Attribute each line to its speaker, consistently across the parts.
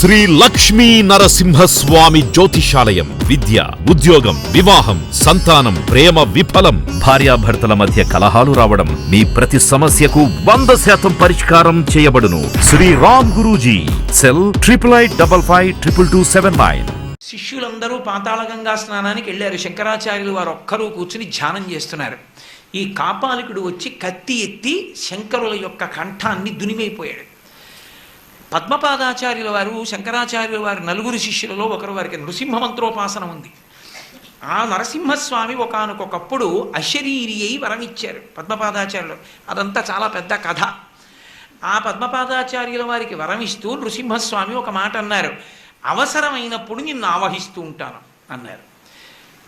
Speaker 1: శ్రీ లక్ష్మీ నరసింహస్వామి జ్యోతిషాలయం. విద్య ఉద్యోగం వివాహం సంతానం ప్రేమ విఫలం భార్యాభర్తల మధ్య కలహాలు రావడం మీ ప్రతి సమస్యకు వంద శాతం పరిష్కారం చేయబడును. Shri Ram Guruji cell triple eight double five triple two seven nine.
Speaker 2: శిష్యులందరూ పాతాళగంగా స్నానానికి వెళ్ళారు. శంకరాచార్యులు వారు ఒక్కరూ కూర్చుని ధ్యానం చేస్తున్నారు. ఈ కాపాలికుడు వచ్చి కత్తి ఎత్తి శంకరుల యొక్క కంఠాన్ని దునిమైపోయాడు. పద్మపాదాచార్యుల వారు శంకరాచార్యుల వారు నలుగురు శిష్యులలో ఒకరు వారికి నృసింహ మంత్రోపాసన ఉంది. ఆ నరసింహస్వామి ఒకనకొకప్పుడు అశరీరి అయి వరమిచ్చారు పద్మపాదాచార్యులు. అదంతా చాలా పెద్ద కథ. ఆ పద్మపాదాచార్యుల వారికి వరమిస్తూ నృసింహస్వామి ఒక మాట అన్నారు. అవసరమైనప్పుడు నిన్ను ఆవహిస్తూ ఉంటాను అన్నారు.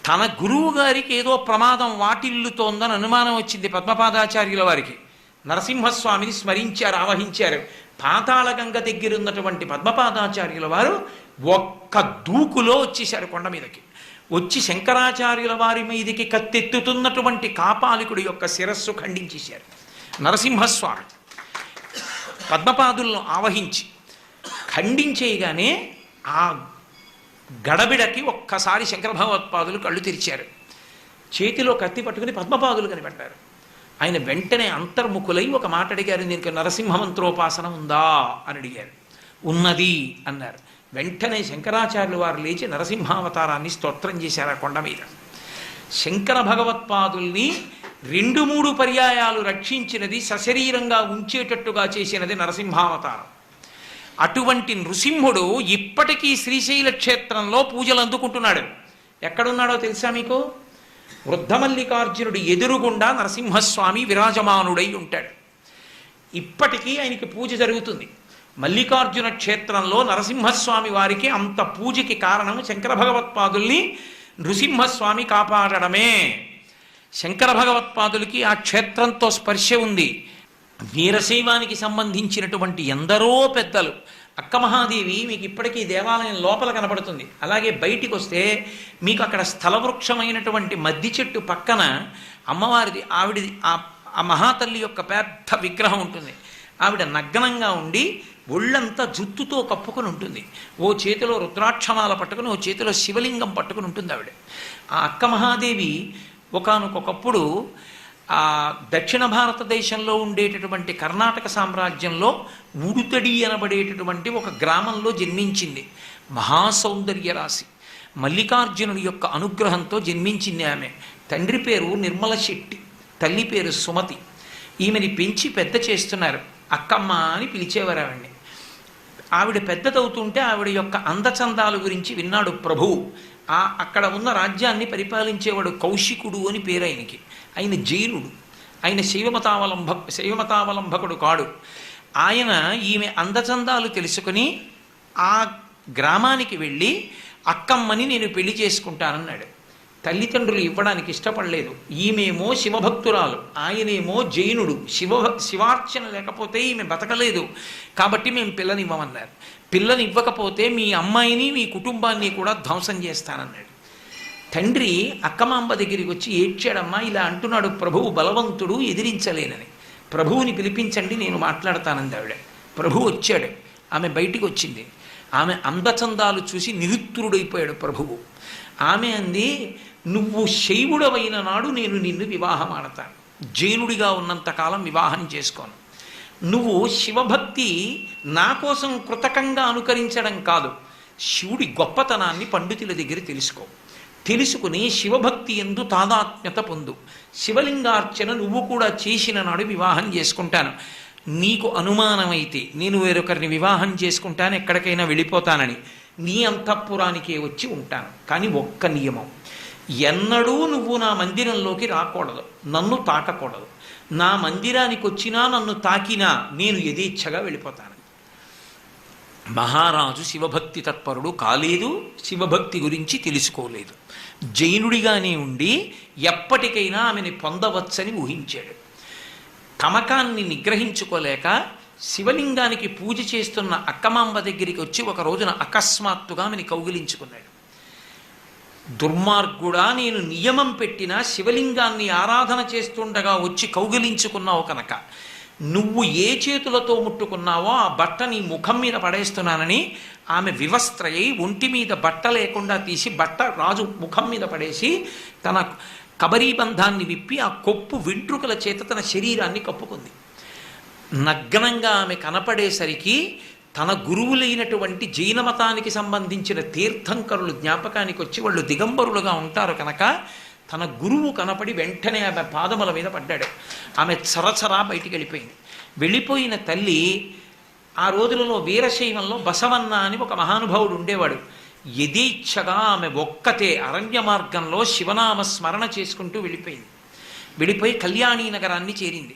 Speaker 2: తన గురువు గారికి ఏదో ప్రమాదం వాటిల్లుతోందని అనుమానం వచ్చింది పద్మపాదాచార్యుల వారికి. నరసింహస్వామిని స్మరించారు ఆవహించారు. పాతాళగంగ దగ్గర ఉన్నటువంటి పద్మపాదాచార్యుల వారు ఒక్క దూకులో వచ్చేశారు కొండ మీదకి. వచ్చి శంకరాచార్యుల వారి మీదికి కత్తెత్తుతున్నటువంటి కాపాలికుడి యొక్క శిరస్సు ఖండించేశారు. నరసింహస్వామి పద్మపాదులను ఆవహించి ఖండించేయగానే ఆ గడబిడకి ఒక్కసారి శంకర భగవత్పాదులు కళ్ళు తెరిచారు. చేతిలో కత్తి పట్టుకుని పద్మపాదులు కనిపెట్టారు. ఆయన వెంటనే అంతర్ముఖులై ఒక మాట అడిగారు దీనికి నరసింహ మంత్రోపాసన ఉందా? అని అడిగారు. ఉన్నది అన్నారు. వెంటనే శంకరాచార్యులు వారు లేచి నరసింహావతారాన్ని స్తోత్రం చేశారు ఆ కొండ మీద. శంకర భగవత్పాదుల్ని రెండు మూడు పర్యాయాలు రక్షించినది సశరీరంగా ఉంచేటట్టుగా చేసినది నరసింహావతారం. అటువంటి నృసింహుడు ఇప్పటికీ శ్రీశైల క్షేత్రంలో పూజలు అందుకుంటున్నాడు. ఎక్కడున్నాడో తెలుసా మీకు? వృద్ధమల్లికార్జునుడి ఎదురుగుండా నరసింహస్వామి విరాజమానుడై ఉంటాడు. ఇప్పటికీ ఆయనకి పూజ జరుగుతుంది. మల్లికార్జున క్షేత్రంలో నరసింహస్వామి వారికి అంత పూజకి కారణం శంకర భగవత్పాదుల్ని నృసింహస్వామి కాపాడడమే. శంకర భగవత్పాదులకి ఆ క్షేత్రంతో స్పర్శ ఉంది. వీరశైవానికి సంబంధించినటువంటి ఎందరో పెద్దలు అక్క మహాదేవి మీకు ఇప్పటికీ దేవాలయం లోపల కనబడుతుంది. అలాగే బయటికి వస్తే మీకు అక్కడ స్థలవృక్షమైనటువంటి మద్ది చెట్టు పక్కన అమ్మవారిది ఆవిడిది ఆ ఆ మహాతల్లి యొక్క పెద్ద విగ్రహం ఉంటుంది. ఆవిడ నగ్నంగా ఉండి ఒళ్ళంతా జుత్తుతో కప్పుకొని ఉంటుంది. ఓ చేతిలో రుద్రాక్షమాల పట్టుకుని ఓ చేతిలో శివలింగం పట్టుకుని ఉంటుంది ఆవిడ. ఆ అక్క మహాదేవి ఒకనొకప్పుడు ఆ దక్షిణ భారతదేశంలో ఉండేటటువంటి కర్ణాటక సామ్రాజ్యంలో ఉడుతడి అనబడేటటువంటి ఒక గ్రామంలో జన్మించింది. మహాసౌందర్య రాశి. మల్లికార్జునుడి యొక్క అనుగ్రహంతో జన్మించింది ఆమె. తండ్రి పేరు నిర్మల శెట్టి. తల్లి పేరు సుమతి. ఈమెని పెంచి పెద్ద చేస్తున్నారు. అక్కమ్మ అని పిలిచేవారు ఆవిడ్ని. ఆవిడ పెద్దదవుతుంటే ఆవిడ యొక్క అందచందాల గురించి విన్నాడు ప్రభువు ఆ అక్కడ ఉన్న రాజ్యాన్ని పరిపాలించేవాడు కౌశికుడు అని పేరు ఆయనకి. ఆయన జైనుడు. ఆయన శైవమతావలంబ శైవమతావలంబకుడు కాడు. ఆయన ఈమె అందచందాలు తెలుసుకుని ఆ గ్రామానికి వెళ్ళి అక్కమ్మని నేను పెళ్ళి చేసుకుంటానన్నాడు. తల్లిదండ్రులు ఇవ్వడానికి ఇష్టపడలేదు. ఈమెమో శివభక్తురాలు ఆయనేమో జైనుడు. శివ శివార్చన లేకపోతే ఈమె బతకలేదు. కాబట్టి మేము పిల్లనివ్వమన్నారు. పిల్లని ఇవ్వకపోతే మీ అమ్మాయిని మీ కుటుంబాన్ని కూడా ధ్వంసం చేస్తానన్నాడు. తండ్రి అక్కమాంబ దగ్గరికి వచ్చి ఏడ్చాడమ్మా ఇలా అంటున్నాడు ప్రభువు బలవంతుడు ఎదిరించలేనని. ప్రభువుని పిలిపించండి నేను మాట్లాడతానంది ఆవిడ. ప్రభు వచ్చాడు. ఆమె బయటికి వచ్చింది. ఆమె అందచందాలు చూసి నిరుత్తురుడైపోయాడు ప్రభువు. ఆమె అంది నువ్వు శైవుడవైన నాడు నేను నిన్ను వివాహం ఆడతాను. జైనుడిగా ఉన్నంతకాలం వివాహం చేసుకోను. నువ్వు శివభక్తి నా కోసం కృతకంగా అనుకరించడం కాదు. శివుడి గొప్పతనాన్ని పండితుల దగ్గర తెలుసుకో. తెలుసుకుని శివభక్తి ఎందు తాదాత్మ్యత పొందు. శివలింగార్చన నువ్వు కూడా చేసిన నాడు వివాహం చేసుకుంటాను. నీకు అనుమానమైతే నేను వేరొకరిని వివాహం చేసుకుంటాను ఎక్కడికైనా వెళ్ళిపోతానని. నీ అంతఃపురానికే వచ్చి ఉంటాను. కానీ ఒక్క నియమం. ఎన్నడూ నువ్వు నా మందిరంలోకి రాకూడదు. నన్ను తాకకూడదు. నా మందిరానికి వచ్చినా నన్ను తాకినా నేను యథేచ్ఛగా వెళ్ళిపోతాను. మహారాజు శివభక్తి తత్పరుడు కాలేదు శివభక్తి గురించి తెలుసుకోలేదు. జైనుడిగానే ఉండి ఎప్పటికైనా ఆమెని పొందవచ్చని ఊహించాడు. తమకాన్ని నిగ్రహించుకోలేక శివలింగానికి పూజ చేస్తున్న అక్కమాంబ దగ్గరికి వచ్చి ఒక రోజున అకస్మాత్తుగా ఆమెని కౌగిలించుకున్నాడు. దుర్మార్గుడా నేను నియమం పెట్టిన శివలింగాన్ని ఆరాధన చేస్తుండగా వచ్చి కౌగిలించుకున్నావు కనుక నువ్వు ఏ చేతులతో ముట్టుకున్నావో ఆ బట్ట నీ ముఖం మీద పడేస్తున్నానని ఆమె వివస్త్రయ్యి ఒంటి మీద బట్ట లేకుండా తీసి బట్ట రాజు ముఖం మీద పడేసి తన కబరీబంధాన్ని విప్పి ఆ కొప్పు వెంట్రుకల చేత తన శరీరాన్ని కప్పుకుంది. నగ్నంగా ఆమె కనపడేసరికి తన గురువులైనటువంటి జైన మతానికి సంబంధించిన తీర్థంకరులు జ్ఞాపకానికి వచ్చి వాళ్ళు దిగంబరులుగా ఉంటారు కనుక తన గురువు కనపడి వెంటనే ఆమె పాదముల మీద పడ్డాడు. ఆమె చరచరా బయటికి వెళ్ళిపోయింది. వెళ్ళిపోయిన తల్లి ఆ రోజులలో వీరశైవంలో బసవన్న అని ఒక మహానుభావుడు ఉండేవాడు. యథేచ్ఛగా ఆమె ఒక్కతే అరణ్య మార్గంలో శివనామ స్మరణ చేసుకుంటూ వెళ్ళిపోయింది. వెళ్ళిపోయి కళ్యాణీ నగరాన్ని చేరింది.